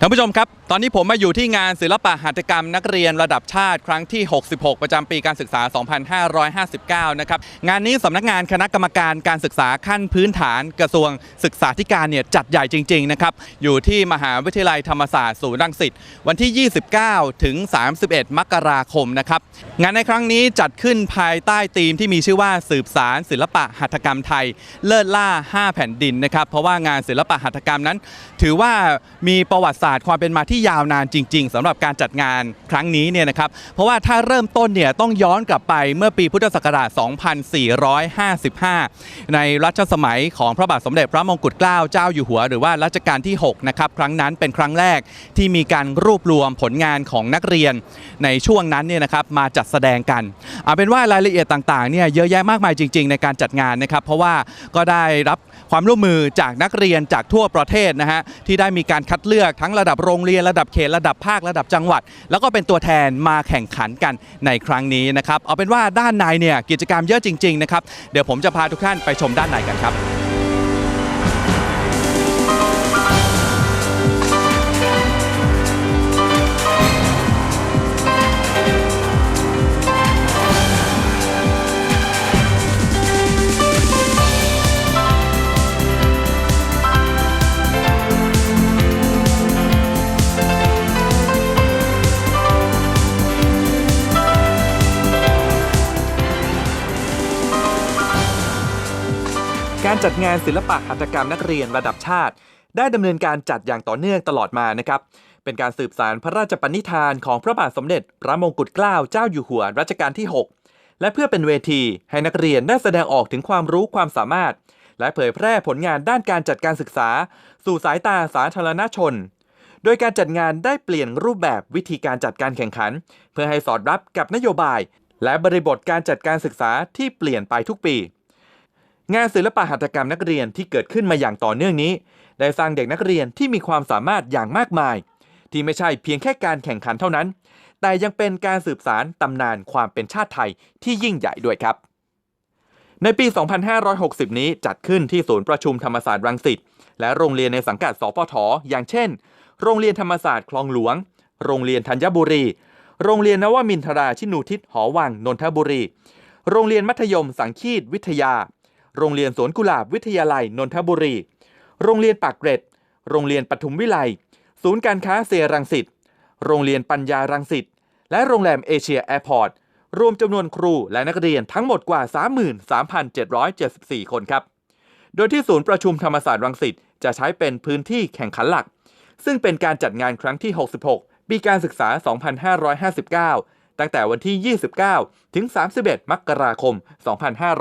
ท่านผู้ชมครับ ตอนนี้ผมมาอยู่ที่งานศิลปะหัตถกรรมนักเรียนระดับชาติครั้งที่ 66 ประจำปีการศึกษา 2559 นะครับ งานนี้สำนักงานคณะกรรมการการศึกษาขั้นพื้นฐานกระทรวงศึกษาธิการเนี่ยจัดใหญ่จริง ๆ นะครับ อยู่ที่มหาวิทยาลัยธรรมศาสตร์ศูนย์รังสิตวันที่ 29 ถึง 31 มกราคมนะครับ งานในครั้งนี้จัดขึ้นภายใต้ธีมที่มีชื่อว่าสืบสารศิลปะหัตถกรรมไทย เลิศล่า 5 แผ่นดินนะครับเพราะว่างานศิลปะหัตถกรรมนั้น ถือว่ามีประวัติศาสตร์ความเป็นมาที่ยาวนานจริง ๆสำหรับการจัดงานครั้งนี้เนี่ยนะครับเพราะว่าถ้าเริ่มต้นเนี่ยต้องย้อนกลับไปเมื่อปีพุทธศักราช 2455 ในรัชสมัยของพระบาทสมเด็จพระมงกุฎเกล้าเจ้าอยู่หัว หรือว่ารัชกาลที่6นะครับครั้งนั้นเป็นครั้งแรกที่มีการรวบรวมผลงานของนักเรียนในช่วงนั้นเนี่ยนะครับมาจัดแสดงกันเอาเป็นว่ารายละเอียดต่างๆเนี่ยเยอะแยะมากมายจริง ๆ ในการจัดงานนะครับ เพราะว่าก็ได้รับความร่วมมือจากนักเรียนจากทั่วประเทศนะฮะที่ได้มีการคัดเลือกทั้งระดับโรงเรียนระดับเขตระดับภาคระดับจังหวัด แล้วก็เป็นตัวแทนมาแข่งขันกันในครั้งนี้นะครับเอาเป็นว่าด้านในเนี่ยกิจกรรมเยอะจริงๆนะครับเดี๋ยวผมจะพาทุกท่านไปชมด้านในกันครับ จัดงานศิลปะหัตถกรรมนักเรียนระดับชาติ ได้ดำเนินการจัดอย่างต่อเนื่องตลอดมานะครับ เป็นการสืบสารพระราชปณิธานของพระบาทสมเด็จ พระมงกุฎเกล้าเจ้าอยู่หัวรัชกาลที่ 6 และเพื่อเป็นเวทีให้นักเรียนได้แสดงออกถึงความรู้ความสามารถ และเผยแพร่ผลงานด้านการจัดการศึกษา สู่สายตาสาธารณชน โดยการจัดงานได้เปลี่ยนรูปแบบวิธีการจัดการแข่งขัน เพื่อให้สอดรับกับนโยบาย และบริบทการจัดการศึกษาที่เปลี่ยนไปทุกปี งานศิลปะหัตถกรรมนักเรียนที่เกิดขึ้นมาอย่างต่อเนื่องนี้ ได้สร้างเด็กนักเรียนที่มีความสามารถอย่างมากมาย ที่ไม่ใช่เพียงแค่การแข่งขันเท่านั้น แต่ยังเป็นการสืบสารตำนานความเป็นชาติไทยที่ยิ่งใหญ่ด้วยครับ ในปี 2560 นี้จัดขึ้นที่ศูนย์ประชุมธรรมศาสตร์รังสิตและโรงเรียนในสังกัดสปทอย่างเช่น โรงเรียนธรรมศาสตร์คลองหลวง โรงเรียนธัญบุรี โรงเรียนนวมินทราชินูทิศหอวังนนทบุรี โรงเรียนมัธยมสังคีตวิทยา โรงเรียนสวนกุหลาบวิทยาลัยนนทบุรี โรงเรียนปากเกร็ด โรงเรียนปทุมวิไลศูนย์การค้าเซรังสิต โรงเรียนปัญญารังสิต และโรงแรมเอเชียแอร์พอร์ต รวมจำนวนครูและนักเรียนทั้งหมดกว่า 33,774 คนครับ โดยที่ศูนย์ประชุมธรรมศาสตร์รังสิตจะใช้เป็นพื้นที่แข่งขันหลัก ซึ่งเป็นการจัดงานครั้งที่ 66 ปีการศึกษา 2559 ตั้งแต่วันที่ 29 ถึง 31 มกราคม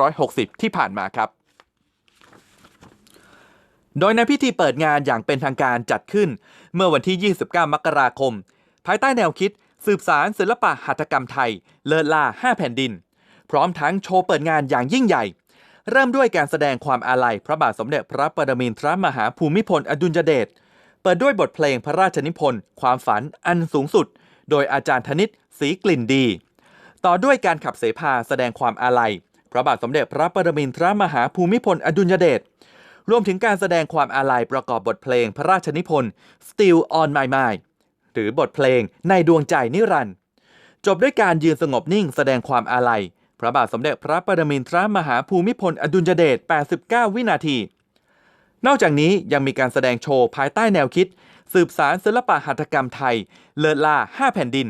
2560 ที่ผ่านมาครับ โดยในพิธีเปิดงานอย่างเป็นทางการจัดขึ้น เมื่อวันที่ 29 มกราคม ภายใต้แนวคิด สืบสารศิลปะหัตถกรรมไทย เลิศล่า 5 แผ่นดิน พร้อมทั้งโชว์เปิดงานอย่างยิ่งใหญ่เริ่มด้วยการแสดงความอาลัยพระบาทสมเด็จพระปรมินทรมหาภูมิพลอดุลยเดช เปิดด้วยบทเพลงพระราชนิพนธ์ ความฝันอันสูงสุด โดยอาจารย์ธนิต ศรีกลิ่นดี ต่อด้วยการขับเสพาแสดงความอาลัย พระบาทสมเด็จพระปรมินทรมหาภูมิพลอดุลยเดชรวมถึงการแสดงความอาลัยประกอบบทเพลงพระราชนิพนธ์ Still on My Mind หรือบทเพลงในดวงใจนิรันดร์จบด้วยการยืนสงบนิ่งแสดงความอาลัย พระบาทสมเด็จพระปรมินทรมหาภูมิพลอดุลยเดช 89 วินาที นอกจากนี้ยังมีการแสดงโชว์ภายใต้แนวคิด สืบสารศิลปะหัตถกรรมไทย เลิศล่า 5 แผ่นดิน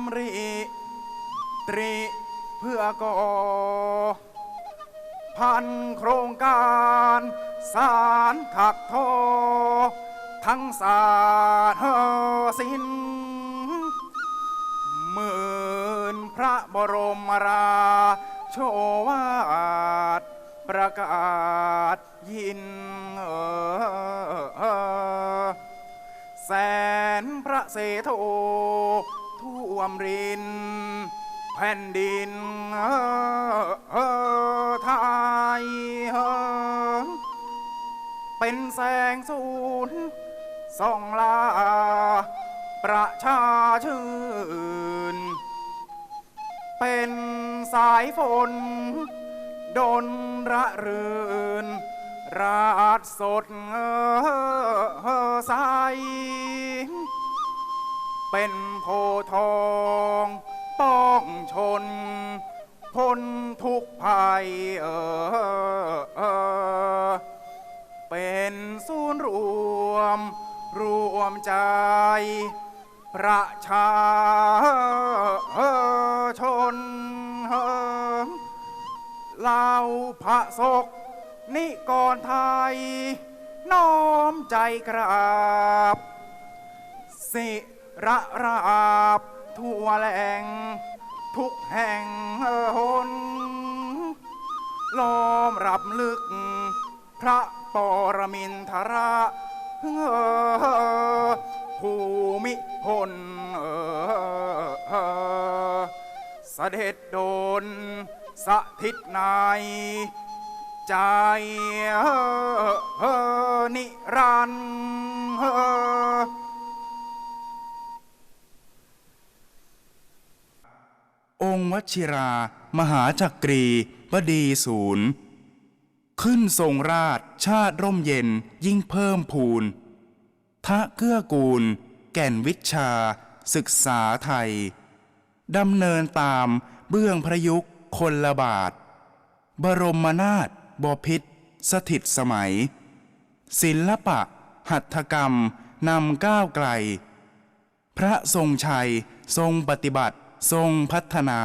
ำริตรีเพื่อก่อพันโครงการสารถักทอทั้งศาสตร์ศิลป์หมื่นพระบรมราโชวาทประกาศยินเออแสนพระเสโท วมริน แผ่นดินเออเออไทยเออเป็นแสงสูนส่องลา ประชาชื่น เป็นสายฝนดนระรื่น ราดสดเออใส เป็นโพธิ์ทองป้องชนพ้นทุกภัยเออเออเป็นศูนย์รวม รวมใจ ประชาชนเหล่าพระศก นิกรไทย น้อมใจกราบสิ ระราบทั่วแหล่งทุกแห่งหนล้อมรับลึก พระปรมินทระภูมิพลเสด็จโดนสถิตในใจนิรันดร์ องค์วชิรา มหาจักรีบดีศูนย์ขึ้นทรงราชชาติร่มเย็นยิ่งเพิ่มพูนทะเกื้อกูล แก่นวิชา ศึกษาไทยดำเนินตามเบื้องพระยุคคนละบาท บรมนาถบพิษสถิตสมัย ศิลปะ หัตถกรรมนำก้าวไกล พระทรงชัยทรงปฏิบัติ ทรงพัฒนา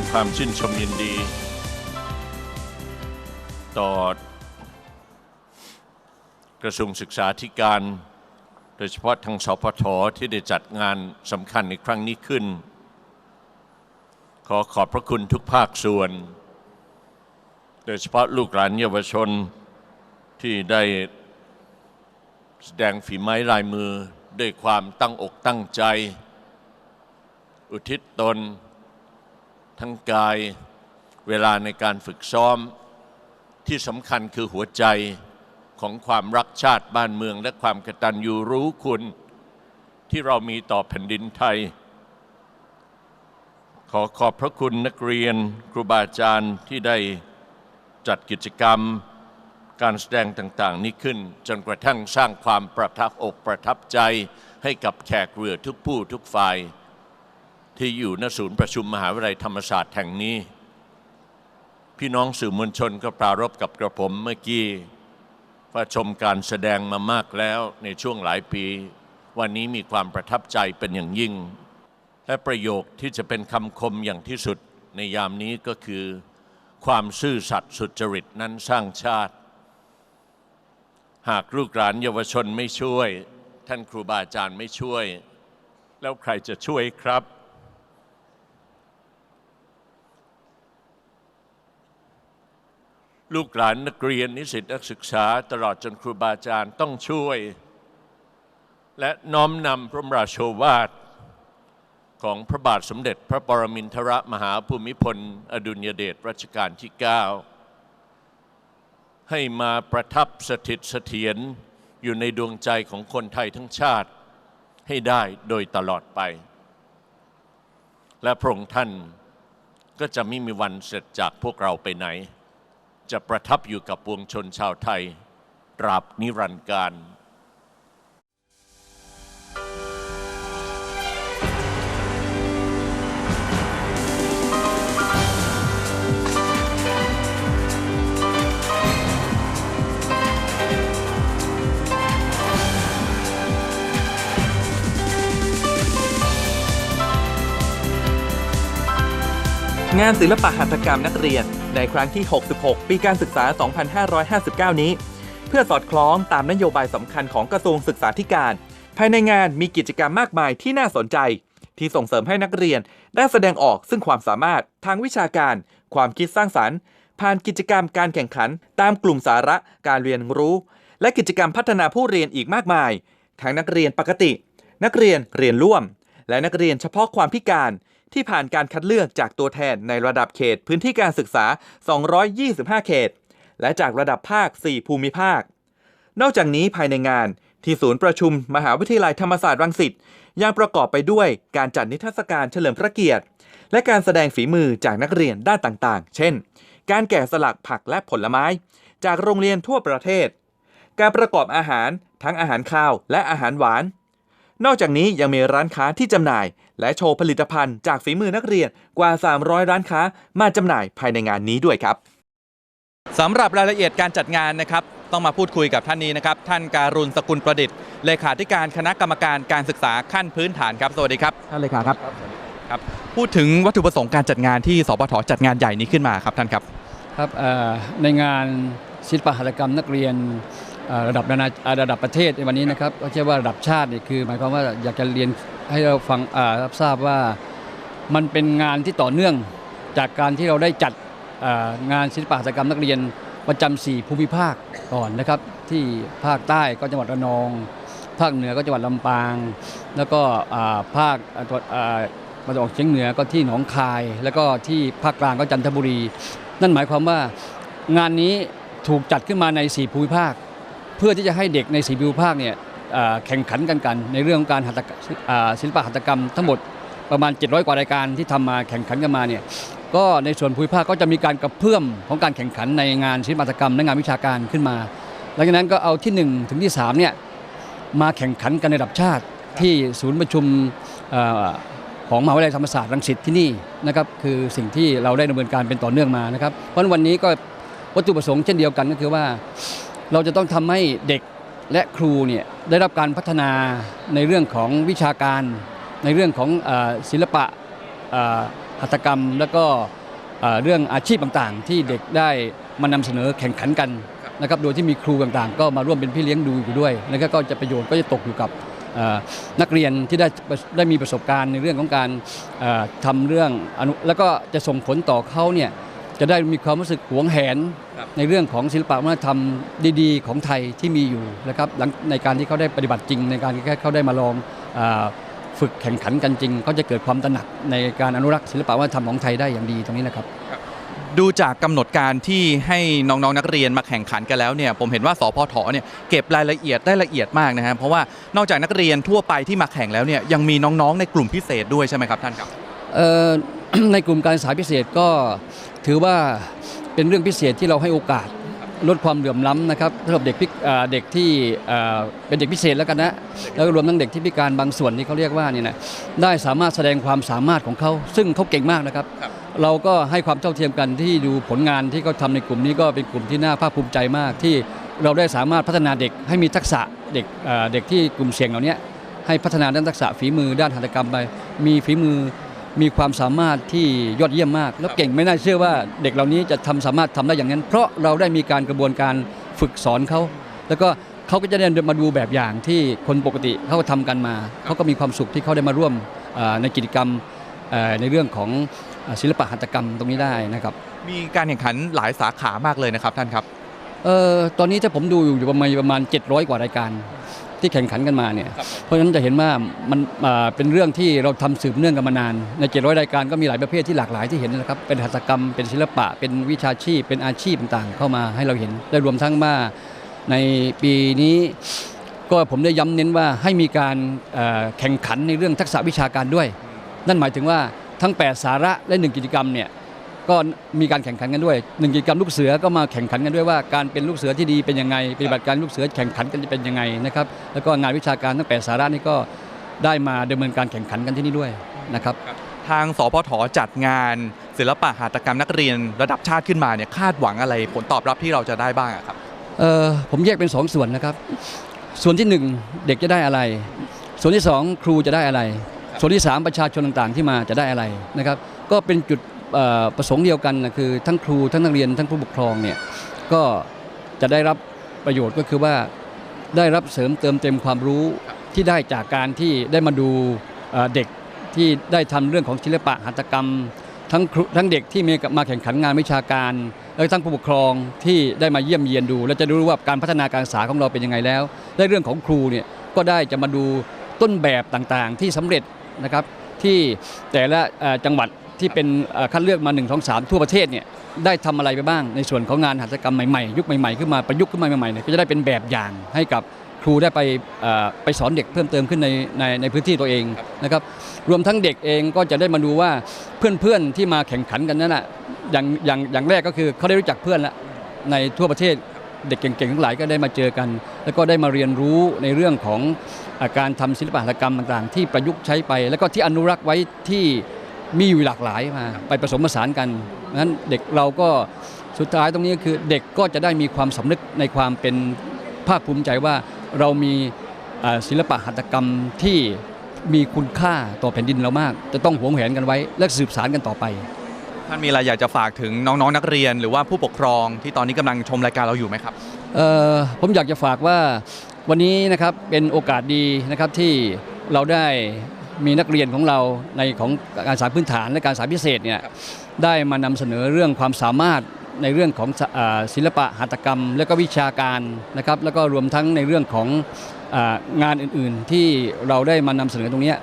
งความชื่นชมยินดี ต่อกระทรวงศึกษาธิการ โดยเฉพาะทางสพทที่ได้จัดงานสำคัญในครั้งนี้ขึ้น ขอขอบพระคุณทุกภาคส่วน โดยเฉพาะลูกหลานเยาวชนที่ได้แสดงฝีไม้ลายมือด้วยความตั้งอกตั้งใจ อุทิศตน ทั้งกาย เวลาในการฝึกซ้อมที่สำคัญคือหัวใจของความรักชาติบ้านเมือง และความกตัญญูรู้คุณ ที่เรามีต่อแผ่นดินไทย ขอขอบพระคุณนักเรียนครูบาอาจารย์ที่ได้จัดกิจกรรมการแสดงต่าง ๆ นี้ขึ้น จนกระทั่งสร้างความประทับอกประทับใจให้กับแขกเรือทุกผู้ทุกฝ่าย ที่อยู่ณศูนย์ประชุมมหาวิทยาลัยธรรมศาสตร์แห่งนี้ พี่น้องสื่อมวลชนก็ปรารบกับกระผมเมื่อกี้ว่าชมการแสดงมามากแล้วในช่วงหลายปี วันนี้มีความประทับใจเป็นอย่างยิ่ง และประโยคที่จะเป็นคำคมอย่างที่สุดในยามนี้ก็คือ ความซื่อสัตย์สุจริตนั้นสร้างชาติ หากลูกหลานเยาวชนไม่ช่วย ท่านครูบาอาจารย์ไม่ช่วย แล้วใครจะช่วยครับ ลูกหลานนักเรียนนิสิตนักศึกษาตลอดจนครูบาอาจารย์ต้องช่วย และน้อมนำพระบราโชวาทของพระบาทสมเด็จพระปรมินทรมหาภูมิพล อดุลยเดชรัชกาลที่ 9 ให้มาประทับสถิตเสถียรอยู่ในดวงใจของคนไทยทั้งชาติให้ได้โดยตลอดไป และพระองค์ท่านก็จะไม่มีวันเสร็จจากพวกเราไปไหน จะประทับอยู่กับปวงชนชาวไทยตราบนิรันดร์การ งานศิลปะหัตถกรรมนักเรียน ในครั้งที่ 66 ปีการศึกษา 2559 นี้ เพื่อสอดคล้องตามนโยบายสำคัญของกระทรวงศึกษาธิการ ภายในงานมีกิจกรรมมากมายที่น่าสนใจ ที่ส่งเสริมให้นักเรียนได้แสดงออกซึ่งความสามารถทางวิชาการ ความคิดสร้างสรรค์ ผ่านกิจกรรมการแข่งขัน ตามกลุ่มสาระการเรียนรู้ และกิจกรรมพัฒนาผู้เรียนอีกมากมายทั้งนักเรียนปกติ นักเรียนเรียนร่วม และนักเรียนเฉพาะความพิการ ที่ผ่านการคัดเลือกจากตัวแทนในระดับเขตพื้นที่การศึกษา 225 เขต และจากระดับภาค 4 ภูมิภาค นอกจากนี้ภายในงานที่ศูนย์ประชุมมหาวิทยาลัยธรรมศาสตร์รังสิตยังประกอบไปด้วยการจัดนิทรรศการเฉลิมพระเกียรติ และการแสดงฝีมือจากนักเรียนด้านต่างๆ เช่น การแกะสลักผักและผลไม้ จากโรงเรียนทั่วประเทศ การประกอบอาหารทั้งอาหารข้าวและอาหารหวาน นอกจากนี้ยังมีร้านค้าที่จำหน่าย และโชว์ผลิตภัณฑ์จากฝีมือนักเรียนกว่า 300 ร้านค้า มาจำหน่ายภายในงานนี้ด้วยครับสำหรับรายละเอียดการจัดงานนะครับ ต้องมาพูดคุยกับท่านนี้นะครับ ท่านการุณสกุลประดิษฐ์เลขาธิการคณะกรรมการการศึกษาขั้นพื้นฐานครับสวัสดีครับท่านเลขาครับครับพูดถึงวัตถุประสงค์การจัดงานที่สปทจัดงานใหญ่นี้ขึ้นมาครับท่านครับครับเอ่อในงานศิลปหัตถกรรมนักเรียนเอ่อระดับนานาเอ่อระดับประเทศในวันนี้นะครับก็เชื่อว่าระดับชาตินี่คือ หมายความว่าอยากจะเรียน ให้เราฟังรับทราบว่ามันเป็นงานที่ต่อเนื่องจากการที่เราได้จัดงานศิลปหัตถกรรมนักเรียนประจำสี่ภูมิภาคก่อนนะครับ ที่ภาคใต้ก็จังหวัดระนอง ภาคเหนือก็จังหวัดลำปาง แล้วก็ภาคอ่าตะวันอ่าตะวันออกเฉียงเหนือก็ที่หนองคาย แล้วก็ที่ภาคกลางก็จันทบุรี นั่นหมายความว่างานนี้ถูกจัดขึ้นมาใน4ภูมิภาค เพื่อที่จะให้เด็กใน4ภูมิภาคเนี่ย แข่งขันกันกัน ในเรื่องของการศิลปะหัตถกรรมทั้งหมดประมาณ 700 กว่ารายการที่ทำมาแข่งขันกันมาเนี่ยก็ในส่วนภูมิภาคก็จะมีการกระเพื่อมของการแข่งขันในงานศิลปหัตถกรรมและงานวิชาการขึ้นมา หลังจากนั้นก็เอาที่ 1 ถึงที่3เนี่ยมาแข่งขันกันในระดับชาติที่ศูนย์ประชุมอของมหาวิทยาลัยธรรมศาสตร์รังสิตที่นี่นะครับคือสิ่งที่เราได้ดำเนินการเป็นต่อเนื่องมานะครับ เพราะวันนี้ก็วัตถุประสงค์เช่นเดียวกันก็คือว่า เราจะต้องทำให้เด็ก และครูเนี่ยได้รับการพัฒนาในเรื่องของวิชาการ ในเรื่องของเออศิลปะอ่าหัตถกรรม แล้วก็อ่าเรื่องอาชีพต่างๆ ที่เด็กได้มานำเสนอแข่งขันกันนะครับโดยที่มีครูต่างๆ ก็มาร่วมเป็นพี่เลี้ยงดูอยู่ด้วยแล้วก็ก็จะประโยชน์ก็จะตกอยู่กับอ่านักเรียนที่ได้ได้มีประสบการณ์ในเรื่องของการอ่าทำเรื่องอนุแล้วก็จะส่งผลต่อเขาเนี่ยจะได้มีความรู้สึกหวงแหน ในเรื่องของศิลปะวัฒนธรรมดี ๆ ของไทยที่มีอยู่นะครับหลังในการที่เขาได้ปฏิบัติจริง ในการที่เขาได้มาลองอาฝึกแข่งขันกันจริงเขาจะเกิดความตระหนักในการอนุรักษ์ศิลปะวัฒนธรรมของไทยได้อย่างดีตรงนี้นะครับ ดูจากกำหนดการที่ให้น้องๆนักเรียนมาแข่งขันกันแล้วเนี่ยผมเห็นว่าสพทเนี่ยเก็บรายละเอียดได้ละเอียดมากนะครับเพราะว่านอกจากนักเรียนทั่วไปที่มาแข่งแล้วเนี่ยยังมีน้องๆในกลุ่มพิเศษด้วยใช่ไหมครับท่านครับเอ่อในกลุ่มการศึกษาพิเศษก็ถือว่า เป็นเรื่องพิเศษที่เราให้โอกาสลดความเหลื่อมล้ำนะครับสำหรับเด็กพิกอ่าเด็กที่อ่าเป็นเด็กพิเศษแล้วกันนะแล้วก็รวมทั้งเด็กที่พิการบางส่วนที่เขาเรียกว่านี่นะได้สามารถแสดงความสามารถของเขาซึ่งเขาเก่งมากนะครับ เราก็ให้ความเท่าเทียมกันที่ดูผลงานที่เขาทำในกลุ่มนี้ก็เป็นกลุ่มที่น่าภาคภูมิใจมากที่เราได้สามารถพัฒนาเด็กให้มีทักษะเด็กอ่าเด็กที่กลุ่มเสี่ยงเหล่านี้ให้พัฒนาด้านทักษะฝีมือด้านหัตถกรรมไปมีฝีมือ มีความสามารถที่ยอดเยี่ยมมาก แล้วเก่งไม่น่าเชื่อว่าเด็กเหล่านี้จะทำสามารถทำได้อย่างนั้น เพราะเราได้มีการกระบวนการฝึกสอนเขาแล้วก็เขาก็จะได้มาดูแบบอย่างที่คนปกติเขาทำกันมาเขาก็มีความสุขที่เขาได้มาร่วมอ่าในกิจกรรมเอ่อในเรื่องของอ่าศิลปะหัตถกรรมตรงนี้ได้นะครับ มีการแข่งขันหลายสาขามากเลยนะครับท่านครับเอ่อตอนนี้ถ้าผมดูอยู่ประมาณประมาณ 700 กว่ารายการ ที่แข่งขันกันมาเนี่ยเพราะฉะนั้นจะเห็นว่ามันอ่าเป็นเรื่องที่เราทำสืบเนื่องกันมานาน ใน700รายการก็มีหลายประเภทที่หลากหลายที่เห็นนะครับเป็นหัตถกรรมเป็นศิลปะ เป็นวิชาชีพ เป็นอาชีพต่างๆ เข้ามาให้เราเห็นและรวมทั้งว่าในปีนี้ก็ผมได้ย้ำเน้นว่าให้มีการเอ่อแข่งขันในเรื่องทักษะวิชาการด้วย นั่นหมายถึงว่าทั้ง 8 สาระและ 1 กิจกรรมเนี่ย ก็มีการแข่งขันกันด้วยหนึ่งกิจกรรมลูกเสือก็มาแข่งขันกันด้วยว่าการเป็นลูกเสือที่ดีเป็นยังไงปฏิบัติการลูกเสือแข่งขันกันจะเป็นยังไงนะครับแล้วก็งานวิชาการทั้งแปดสาระนี่ก็ได้มาดำเนินการแข่งขันกันที่นี่ด้วยนะครับ ทางสพทจัดงานศิลปะหัตถกรรมนักเรียนระดับชาติขึ้นมาเนี่ยคาดหวังอะไรผลตอบรับที่เราจะได้บ้างอะครับ เอ่อผมแยกเป็นสองส่วนนะครับ ส่วนที่หนึ่งเด็กจะได้อะไร ส่วนที่สองครูจะได้อะไร ส่วนที่สามประชาชนต่างๆที่มาจะได้อะไรนะครับ ก็เป็นจุดเอ่อ ประสงค์เดียวกันนะคือทั้งครูทั้งนักเรียนทั้งผู้ปกครองเนี่ยก็จะได้รับประโยชน์ก็คือว่าได้รับเสริมเติมเต็มความรู้ที่ได้จากการที่ได้มาดูเด็กที่ได้ทำเรื่องของศิลปะหัตถกรรม ทั้งทั้งเด็กที่มีมาแข่งขันงานวิชาการและทั้งผู้ปกครองที่ได้มาเยี่ยมเยียนดู และจะรู้ว่าการพัฒนาการศึกษาของเราเป็นยังไงแล้วและเรื่องของครูเนี่ยก็ได้จะมาดูต้นแบบต่างๆ ที่สำเร็จนะครับที่แต่ละจังหวัด ที่เป็นคัดเลือกมา 1 2 3 ทั่วประเทศเนี่ยได้ทำอะไรไปบ้าง ในส่วนของงานหัตถกรรมใหม่ๆ ยุคใหม่ๆขึ้นมาประยุกต์ขึ้นมาใหม่ๆเนี่ยก็จะได้เป็นแบบอย่างให้กับครูได้ไปไปสอนเด็กเพิ่มเติมขึ้นในในในพื้นที่ตัวเองนะครับรวมทั้งเด็กเองก็จะได้มาดูว่าเพื่อนๆที่มาแข่งขันกันนั้นน่ะอย่างอย่างอย่างแรกก็คือเขาได้รู้จักเพื่อนล้วในทั่วประเทศเด็กเก่งๆทั้งหลายก็ได้มาเจอกัน แล้วก็ได้มาเรียนรู้ในเรื่องของอาการทำศิลปหัตถกรรมต่างๆ ที่ประยุกต์ใช้ไป แล้วก็ที่อนุรักษ์ไว้ที่ มีอยู่หลากหลายมาไปผสมผสานกันนั้นเด็กเราก็สุดท้ายตรงนี้ก็คือเด็กก็จะได้มีความสำนึกในความเป็นภาคภูมิใจว่าเรามีศิลปะหัตถกรรมที่มีคุณค่าต่อแผ่นดินเรามาก จะต้องหวงแหนกันไว้ และสืบสานกันต่อไป ท่านมีอะไรอยากจะฝากถึงน้องๆนักเรียน หรือว่าผู้ปกครองที่ตอนนี้กำลังชมรายการเราอยู่ไหมครับผมอยากจะฝากว่าวันนี้นะครับเป็นโอกาสดีนะครับที่เราได้ มีนักเรียนของเราในของการศึกษาพื้นฐานและการศึกษาพิเศษเนี่ยได้มานำเสนอเรื่องความสามารถในเรื่องของสอ่าศิลปะหัตถกรรม และก็วิชาการนะครับแล้วก็รวมทั้งในเรื่องของอางานอื่นๆ ที่เราได้มานำเสนอตรงเนี้ย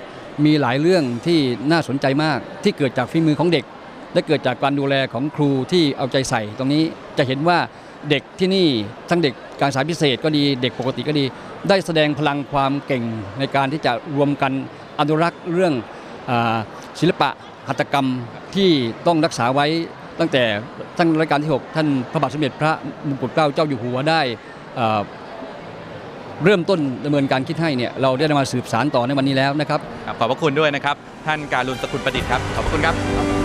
มีหลายเรื่องที่น่าสนใจมากที่เกิดจากฝีมือของเด็ก และเกิดจากการดูแลของครูที่เอาใจใส่ตรงนี้จะเห็นว่าเด็กที่นี่ทั้งเด็กการศึกษาพิเศษก็ดีเด็กปกติก็ดี ได้แสดงพลังความเก่งในการที่จะรวมกัน อนุรักษ์เรื่องศิลปะหัตถกรรมที่ต้องรักษาไว้ตั้งแต่ทั้งรัชกาลที่ 6 ท่านพระบาทสมเด็จพระมงกุฎเกล้าเจ้าอยู่หัวได้เริ่มต้นดำเนินการคิดให้เนี่ยเราได้มาสืบสารต่อในวันนี้แล้วนะครับ ขอบพระคุณด้วยนะครับ ท่านการุณสกุลประดิษฐ์ครับ ขอบพระคุณครับ